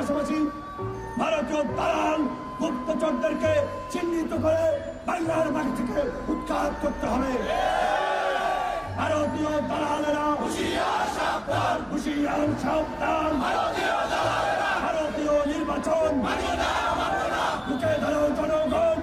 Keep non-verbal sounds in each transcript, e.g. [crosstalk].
পাশাপাশি ভারতীয় দালাল গুপ্তচরদেরকে চিহ্নিত করে বাংলার মাটি থেকে উৎখাত করতে হবে। ভারতীয় দালালেরা হুশিয়ার সাবধান। ভারতীয় নির্বাচন। বুকে ধরো জনগণ।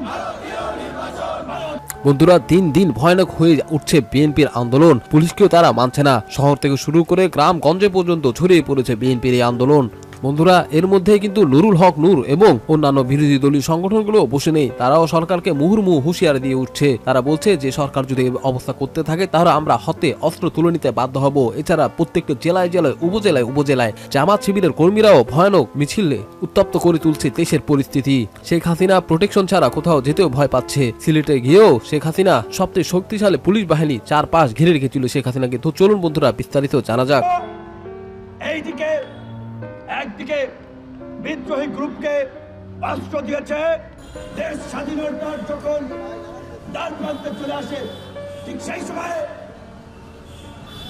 বন্ধুরা দিন দিন ভয়ানক হয়ে উঠছে বিএনপির আন্দোলন। পুলিশকেও তারা মানছে না। শহর থেকে শুরু করে গ্রাম গঞ্জে পর্যন্ত ছড়িয়ে পড়েছে বিএনপির এই আন্দোলন। বন্ধুরা, এর মধ্যে কিন্তু নুরুল হক নূর এবং অন্যান্য বিরোধী দলীয় সংগঠনগুলো বসে নেই। তারাও সরকারকে মুহুর্মুহু হুঁশিয়ারি দিয়ে উঠছে। তারা বলছে, যে সরকার যদি অবস্থা করতে থাকে, তাহলে আমরা হতে অস্ত্র তুলে নিতে বাধ্য হব। এছাড়া প্রত্যেকটা জেলায় জেলায়, উপজেলায় উপজেলায় জামাত শিবিরের কর্মীরাও ভয়ানক মিছিলে উত্তপ্ত করে তুলছে দেশের পরিস্থিতি। শেখ হাসিনা প্রোটেকশন ছাড়া কোথাও যেতেও ভয় পাচ্ছে। সিলেটে গিয়েও শেখ হাসিনা সবচেয়ে শক্তিশালী পুলিশ বাহিনী চার পাশ ঘিরে রেখেছিল শেখ হাসিনাকে। তো চলুন বন্ধুরা, বিস্তারিত জানা যাক। এইদিকে একদিকে বিদ্রোহী গ্রুপকে অস্ত্র দিয়েছে, দেশ স্বাধীনতার যখন দ্বার প্রান্তে চলে আসে, ঠিক সেই সময়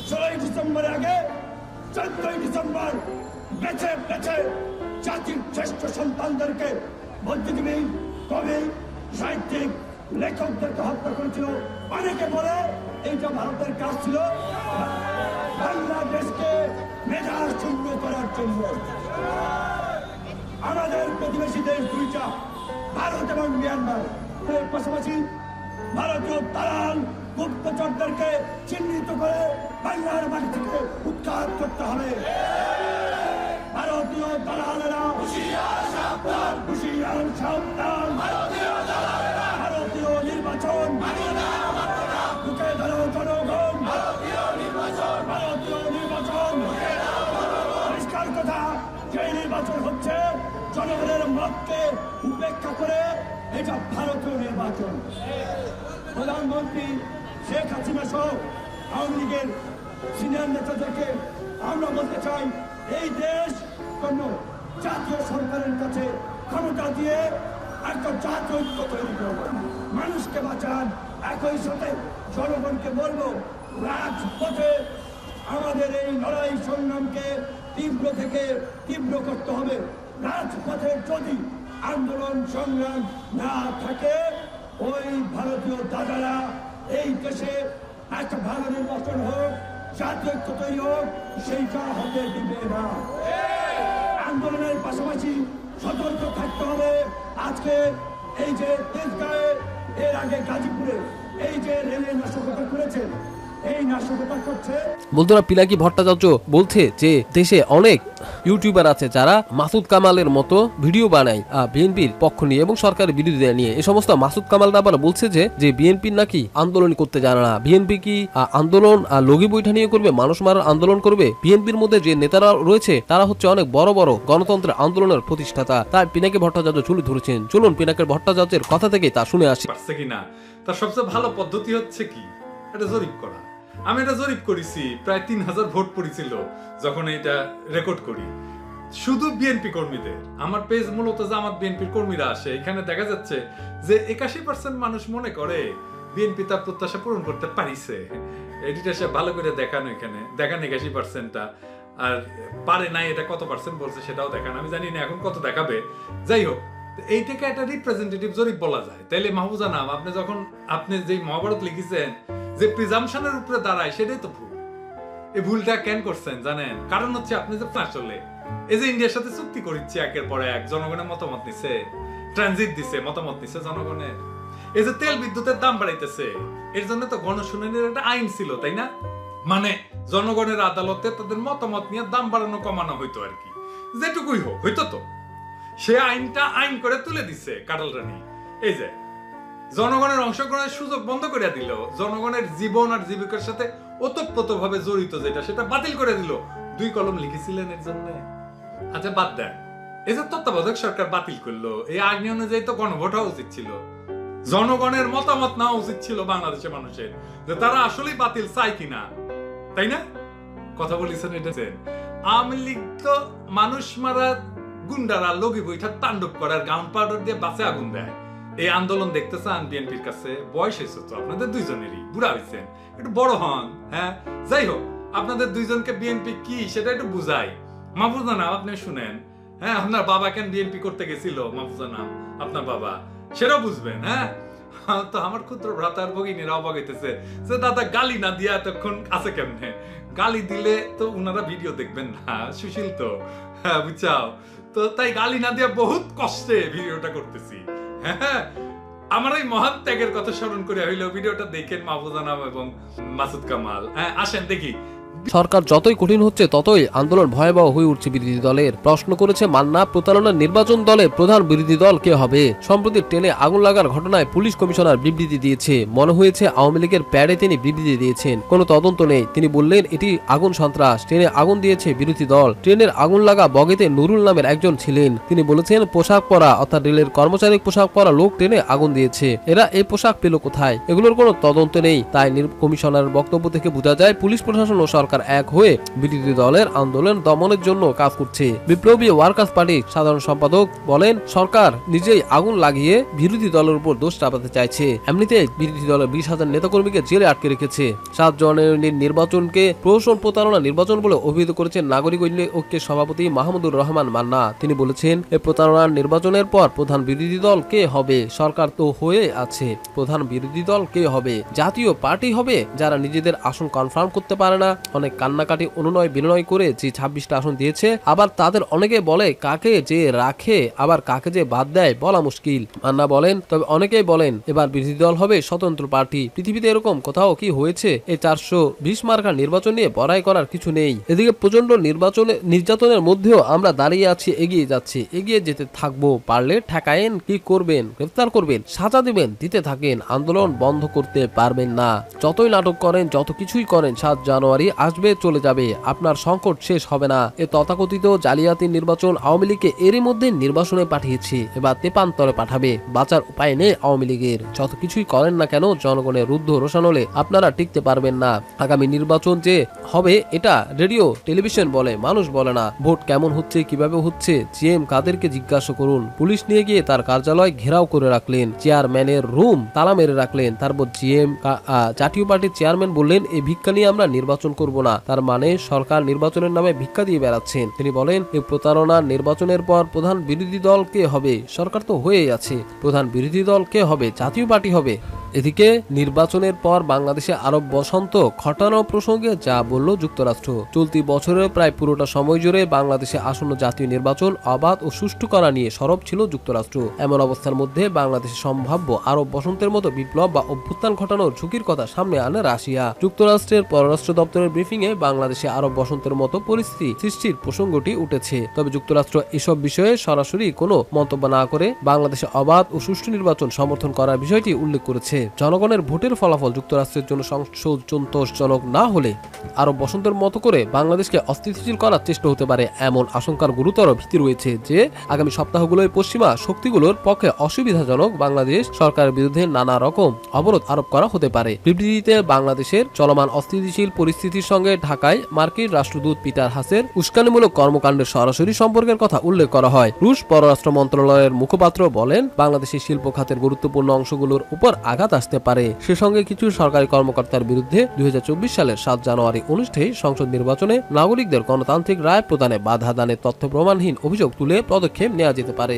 ষোলোই ডিসেম্বরের আগে চোদ্দই ডিসেম্বর বেছে বেছে জাতির শ্রেষ্ঠ সন্তানদেরকে বুদ্ধিজীবী, কবি, সাহিত্যিক, লেখকদেরকে হত্যা করেছিল। অনেকে বলে এইটা ভারতের কাজ ছিল। বাংলাদেশকে মেধার শূন্য করার জন্য। আমাদের প্রতিবেশী দেশ দুইটা, ভারত এবং মিয়ানমার। এর পাশাপাশি ভারতীয় দালাল গুপ্তচরদেরকে চিহ্নিত করে বাংলার মাটি থেকে উৎখাত করতে হবে। ভারতীয় দালালেরা হুশিয়ার সাবধান হুশিয়ার সাবধান। ভারতীয় মতকে উপেক্ষা করে এটা ভারতীয় নির্বাচন। প্রধানমন্ত্রী শেখ হাসিনা সহ আওয়ামী লীগের সিনিয়র নেতাদেরকে আমরা বলতে চাই, এই দেশ কোন জাতীয় সরকারের কাছে ক্ষমতা দিয়ে একটা জাতীয় ঐক্য তৈরি করবেন মানুষকে বাঁচান, একই সাথে জনগণকে বলব, রাজপথে আমাদের এই লড়াই সংগ্রামকে তীব্র থেকে তীব্র করতে হবে। রাজপথে যদি আন্দোলন সংগ্রাম না থাকে, ওই ভারতীয় দাদারা এই দেশে একটা ভালো নির্বাচন হোক জাতীয় তৈরি হোক, সেইটা হতে দিবে না। আন্দোলনের পাশাপাশি সতর্ক থাকতে হবে। আজকে এই যে তেজগাঁয়ে এর আগে গাজীপুরে এই যে রেলের নাশকতা করছে বন্ধুরা পিনাকি ভট্টাচার্য বলছে যে দেশে অনেক ইউটিউবার আছে যারা মাসুদ কামালের মতো ভিডিও বানায় বিএনপির পক্ষ নিয়ে এবং সরকারের বিরোধিতা নিয়ে। এই সমস্ত মাসুদ কামালরা আবার বলছে যে যে বিএনপির নাকি আন্দোলন করতে জানে না। বিএনপি কি আন্দোলন লগি বৈঠা নিয়ে করবে মানুষ মারার আন্দোলন করবে? বিএনপির মধ্যে যে নেতারা রয়েছে তারা হচ্ছে অনেক বড় বড় গণতন্ত্রের আন্দোলনের প্রতিষ্ঠাতা। তাই পিনাকি ভট্টাচার্য চুলি ধরেছেন। চলুন পিনাকের ভট্টাচার্যের কথা থেকে তা শুনে আসি। পারছে কিনা? তার সবচেয়ে ভালো পদ্ধতি হচ্ছে কি? এটা জরিপ করা। আমি এটা জরিপ করেছি, প্রায় তিন হাজার ভোট পড়েছিল যখন এটা রেকর্ড করি। শুধু বিএনপি কর্মীদের, আমার পেজ মূলত জামাত বিএনপির কর্মীরা আসে। এখানে দেখা যাচ্ছে যে একাশি পার্সেন্ট মানুষ মনে করে বিএনপি তার প্রত্যাশা পূরণ করতে পারিছে। এডিটা সে ভালো করে দেখানো এখানে। দেখান একাশি পার্সেন্টটা আর পারে নাই এটা কত পার্সেন্ট বলছে সেটাও দেখান। আমি জানি না এখন কত দেখাবে। যাই হোক এইটাকে একটা রিপ্রেজেন্টেটিভ জরিপ বলা যায়। তাইলে মাহবুজা নাম, আপনি যখন, আপনি যে মহাভারত লিখেছেন যে প্রিজামশনের উপরে দাঁড়ায়, সেটাই তো ভুল। এই ভুলটা কেন করছেন জানেন? কারণ হচ্ছে আপনি যে আসলে, এই যে ইন্ডিয়ার সাথে চুক্তি করিচ্ছে একের পর এক, জনগণের মতামত নিছে ট্রানজিট দিছে, মতামত নিছে জনগণের। এই যে তেল বিদ্যুতের দাম বাড়াইতেছে, এর জন্য তো গণশুনানির একটা আইন ছিল, তাই না? মানে জনগণের আদালতে তাদের মতামত নিয়ে দাম বাড়ানো, কমানো হইতো আর কি। যেটুকুই হোক, হইতো তো। সে আইনটা আইন করে তুলে দিছে কাটাল রানী। এই যে জনগণের অংশগ্রহণের সুযোগ বন্ধ করে দিল। জনগণের জীবন আর জীবিকার সাথে ওতপ্রোত ভাবে জড়িত যেটা, সেটা বাতিল করে দিল। দুই কলম লিখেছিলেন এর জন্য। আচ্ছা বাদ দেন। এই যে তত্ত্বাবধায়ক সরকার বাতিল করল, এই আইন অনুযায়ী তো গণভোট হওয়া উচিত ছিল। জনগণের মতামত নেওয়া উচিত ছিল বাংলাদেশের মানুষের, যে তারা আসলেই বাতিল চায় কিনা। তাই না? কথা বলেছেন এটা আওয়ামী লীগ তো মানুষ মারা গুন্ডারা, লগি বৈঠা তাণ্ডব করার গাউন পাউডার দিয়ে বাসে আগুন দেয়। এই আন্দোলন দেখতে চান বিএনপির কাছে, বয়স হয়েছে তো, আপনাদের দুইজনেরই, বুড়া হয়েছেন একটু বড় হন হ্যাঁ? যাই হোক, আপনাদের দুইজনকে বিএনপি কি, সেটা একটু বুঝাই। মাহফুজা না আপনি শুনেন হ্যাঁ? আপনার বাবা কেন বিএনপি করতে গেছিল, মাহফুজা নাম, আপনার বাবা? সেটাও বুঝবেন হ্যাঁ? [laughs] তো আমার ক্ষুদ্র ভ্রাতার ভগিনীরা অবাক হইতেছে যে, দাদা, গালি না দিয়া এতক্ষণ আছে কেমনে? গালি দিলে তো উনারা ভিডিও দেখবেন না, সুশীল তো হ্যাঁ বুঝাও তো তাই গালি না দিয়া বহুত কষ্টে ভিডিওটা করতেছি। হ্যাঁ আমার এই মহান ত্যাগের কথা স্মরণ করে হইল ভিডিওটা দেখেন মাহফুজা নাম এবং মাসুদ কামাল। হ্যাঁ আসেন দেখি। সরকার যতই কঠিন হচ্ছে, ততই আন্দোলন ভয়াবহ হয়ে উঠছে বিরোধী দলের। প্রশ্ন করেছে মান্না প্রতারণার নির্বাচন দলের প্রধান বিরোধী দল কে হবে? সম্প্রতি ট্রেনে আগুন লাগার ঘটনায় পুলিশ কমিশনার বিবৃতি দিয়েছে। মনে হয়েছে আওয়ামী লীগের প্যাডে তিনি বিবৃতি দিয়েছেন। কোনো তদন্ত নেই। তিনি বললেন, এটি আগুন সন্ত্রাস। ট্রেনে আগুন দিয়েছে বিরোধী দল। ট্রেনের আগুন লাগা বগেতে নুরুল নামের একজন ছিলেন। তিনি বলেছেন, পোশাক পরা, অর্থাৎ রেলের কর্মচারী পোশাক পরা লোক ট্রেনে আগুন দিয়েছে। এরা এই পোশাক পেল কোথায়? এগুলোর কোনো তদন্ত নেই। তাই নির- কমিশনারের বক্তব্য থেকে বোঝা যায়, পুলিশ প্রশাসন ও সরকার এক হয়ে বিরোধী দলের আন্দোলন দমনের জন্য কাজ করছে। বিপ্লবী ওয়ার্কার্স পার্টির সাধারণ সম্পাদক বলেন, সরকার নিজেই আগুন লাগিয়ে বিরোধী দলের উপর দোষ চাপাতে চাইছে। এমনিতে বিরোধী দলের বিশ হাজার নেতাকর্মীকে জেলে আটকে রেখেছে। সাত জনের নির্বাচনকে প্রহসন প্রতারণা নির্বাচন বলে অভিহিত করেছেন নাগরিক ঐক্য- ঐক্যের সভাপতি মাহমুদুর রহমান মান্না। তিনি বলেছেন এই প্রতারণার নির্বাচনের পর প্রধান বিরোধী দল কে হবে? সরকার তো হয়ে আছে, প্রধান বিরোধী দল কে হবে? জাতীয় পার্টি হবে যারা নিজেদের আসন কনফার্ম করতে পারে না। অনেক কান্নাকাটি, অনুনয়, বিনয় করে যে ছাব্বিশটা আসন দিয়েছে, আবার তাদের অনেকে বলে কাকে যে রাখে, আবার কাকে যে বাদ দেয় বলা মুশকিল। মান্না বলেন, তবে অনেকেই বলেন এবার বিরোধী দল হবে স্বতন্ত্র পার্টি। পৃথিবীতে এরকম কোথাও কি হয়েছে? এই চারশো বিশ মার্কার নির্বাচন নিয়ে বড়াই করার কিছু নেই। এদিকে প্রচণ্ড নির্বাচনে, নির্যাতনের মধ্যেও আমরা দাঁড়িয়ে আছি, এগিয়ে যাচ্ছি। এগিয়ে যেতে থাকব। পারলে ঠেকায়েন, কি করবেন? গ্রেফতার করবেন, সাজা দিবেন, দিতে থাকেন। আন্দোলন বন্ধ করতে পারবেন না। যতই নাটক করেন, যত কিছুই করেন, সাত জানুয়ারি আসবে, চলে যাবে। আপনার সংকট শেষ হবে না। এ তথাকথিত জালিয়াতি নির্বাচন আওয়ামী লীগকে এরই মধ্যে নির্বাচনে পাঠিয়েছে। এবার তেপান্তরে পাঠাবে। বাঁচার উপায় নেই আওয়ামী লীগের। যত কিছুই করেন না কেন, জনগণের রুদ্ধ রোশানলে আপনারা টিকতে পারবেন না। আগামী নির্বাচন যে হবে, এটা রেডিও, টেলিভিশন বলে, মানুষ বলে না। ভোট কেমন হচ্ছে, কীভাবে হচ্ছে, জিএম কাদেরকে জিজ্ঞাসা করুন। পুলিশ নিয়ে গিয়ে তার কার্যালয় ঘেরাও করে রাখলেন। চেয়ারম্যানের রুম তালা মেরে রাখলেন। তারপর জিএম জাতীয় পার্টির চেয়ারম্যান বললেন এই ভিক্ষা নিয়ে আমরা নির্বাচন করব। না। তার মানে সরকার নির্বাচনের নামে ভিক্ষা দিয়ে বেড়াচ্ছেন। তিনি বলেন এই প্রতারণার নির্বাচনের পর প্রধান বিরোধী দল কে হবে? সরকার তো হয়েই আছে। প্রধান বিরোধী দল কে হবে? জাতীয় পার্টি হবে। এদিকে নির্বাচনের পর বাংলাদেশে আরব বসন্ত ঘটানো প্রসঙ্গে যা বলল যুক্তরাষ্ট্র। চলতি বছরের প্রায় পুরোটা সময় জুড়ে বাংলাদেশে আসন্ন জাতীয় নির্বাচন অবাধ ও সুষ্ঠু করা নিয়ে সরব ছিল যুক্তরাষ্ট্র। এমন অবস্থার মধ্যে বাংলাদেশে সম্ভাব্য আরব বসন্তের মতো বিপ্লব বা অভ্যুত্থান ঘটানোর ঝুঁকির কথা সামনে আনে রাশিয়া। যুক্তরাষ্ট্রের পররাষ্ট্র দপ্তরের ব্রিফিং এ বাংলাদেশে আরব বসন্তের মতো পরিস্থিতি সৃষ্টির প্রসঙ্গটি উঠেছে। তবে যুক্তরাষ্ট্র এসব বিষয়ে সরাসরি কোনো মন্তব্য না করে বাংলাদেশে অবাধ ও সুষ্ঠু নির্বাচন সমর্থন করার বিষয়টি উল্লেখ করেছে। জনগণের ভোটের ফলাফল যুক্তরাষ্ট্রের জন্য সন্তোষজনক না হলে আরব বসন্তের মতো করে বাংলাদেশকে অস্থিতিশীল করার চেষ্টা হতে পারে এমন আশঙ্কার গুরুতর ভীতি রয়েছে যে, আগামী সপ্তাহগুলোয় পশ্চিমা শক্তিগুলোর পক্ষে অসুবিধাজনক বাংলাদেশ সরকারের বিরুদ্ধে নানা রকম অবরোধ আরোপ করা হতে পারে। বিবৃতিতে বাংলাদেশের চলমান অস্থিতিশীল পরিস্থিতির সঙ্গে ঢাকায় মার্কিন রাষ্ট্রদূত পিটার হাসের উস্কানিমূলক কর্মকাণ্ডের সরাসরি সম্পর্কের কথা উল্লেখ করা হয়। রুশ পররাষ্ট্র মন্ত্রণালয়ের মুখপাত্র বলেন বাংলাদেশের শিল্প খাতের গুরুত্বপূর্ণ অংশগুলোর উপর আঘাত আসতে পারে। সে সঙ্গে কিছু সরকারি কর্মকর্তার বিরুদ্ধে দুই হাজার চব্বিশ সালের সাত জানুয়ারি অনুষ্ঠেয় সংসদ নির্বাচনে নাগরিকদের গণতান্ত্রিক রায় প্রদানে বাধা দানের তথ্য প্রমাণহীন অভিযোগ তুলে পদক্ষেপ নেওয়া যেতে পারে।